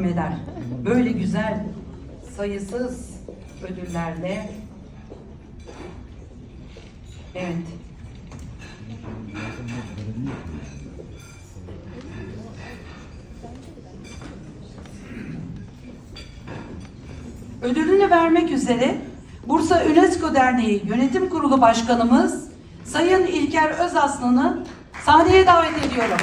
takdim eder. Böyle güzel, sayısız ödüllerle. Evet. Ödülünü vermek üzere Bursa UNESCO Derneği Yönetim Kurulu Başkanımız Sayın İlker Özaslan'ı sahneye davet ediyorum.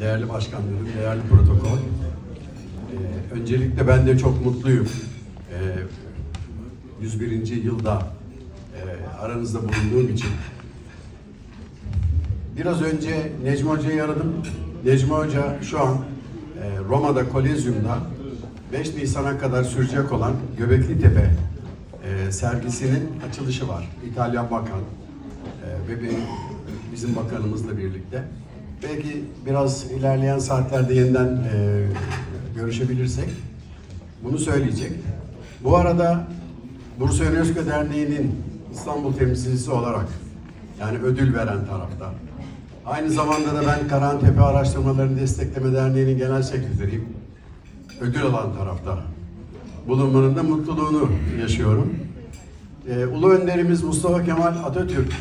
Değerli başkanlarım, değerli protokol. Ee, öncelikle ben de çok mutluyum. Ee, 101. yılda e, aranızda bulunduğum için. Biraz önce Necmi Hoca'yı aradım. Necmi Hoca şu an e, Roma'da Kolezyum'da 5 Nisan'a kadar sürecek olan Göbekli Tepe e, sergisinin açılışı var. İtalyan Bakan e, ve bizim bakanımızla birlikte. Belki biraz ilerleyen saatlerde yeniden e, görüşebilirsek bunu söyleyecek. Bu arada Bursa UNESCO Derneği'nin İstanbul temsilcisi olarak yani ödül veren tarafta. Aynı zamanda da ben Karahantepe Araştırmalarını Destekleme Derneği'nin genel sekreteriyim. Ödül alan tarafta. Bulunmanın da mutluluğunu yaşıyorum. Ee, Ulu Önderimiz Mustafa Kemal Atatürk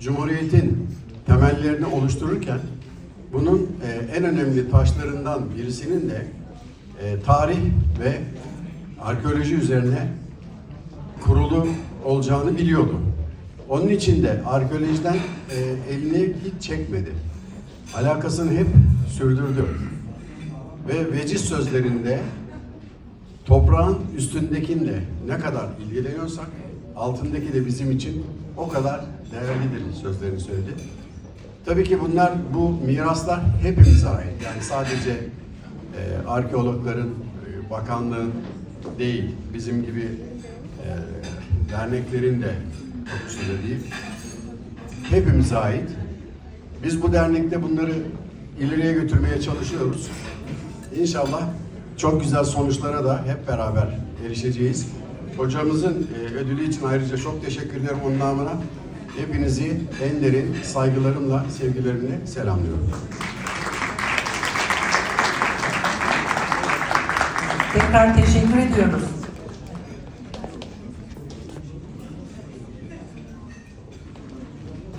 Cumhuriyet'in temellerini oluştururken bunun e, en önemli taşlarından birisinin de e, tarih ve arkeoloji üzerine kurulu olacağını biliyordu. Onun için de arkeolojiden e, elini hiç çekmedi. Alakasını hep sürdürdü. Ve veciz sözlerinde toprağın üstündekinle ne kadar ilgileniyorsak altındaki de bizim için o kadar değerlidir sözlerini söyledi. Tabii ki bunlar, bu miraslar hepimize ait. Yani sadece e, arkeologların, e, bakanlığın değil, bizim gibi e, derneklerin de kokusunda değil. Hepimize ait. Biz bu dernekte bunları ileriye götürmeye çalışıyoruz. İnşallah çok güzel sonuçlara da hep beraber erişeceğiz. Hocamızın e, ödülü için ayrıca çok teşekkür ederim onun namına. Hepinizi en derin saygılarımla, sevgilerimle selamlıyorum. Tekrar teşekkür ediyoruz.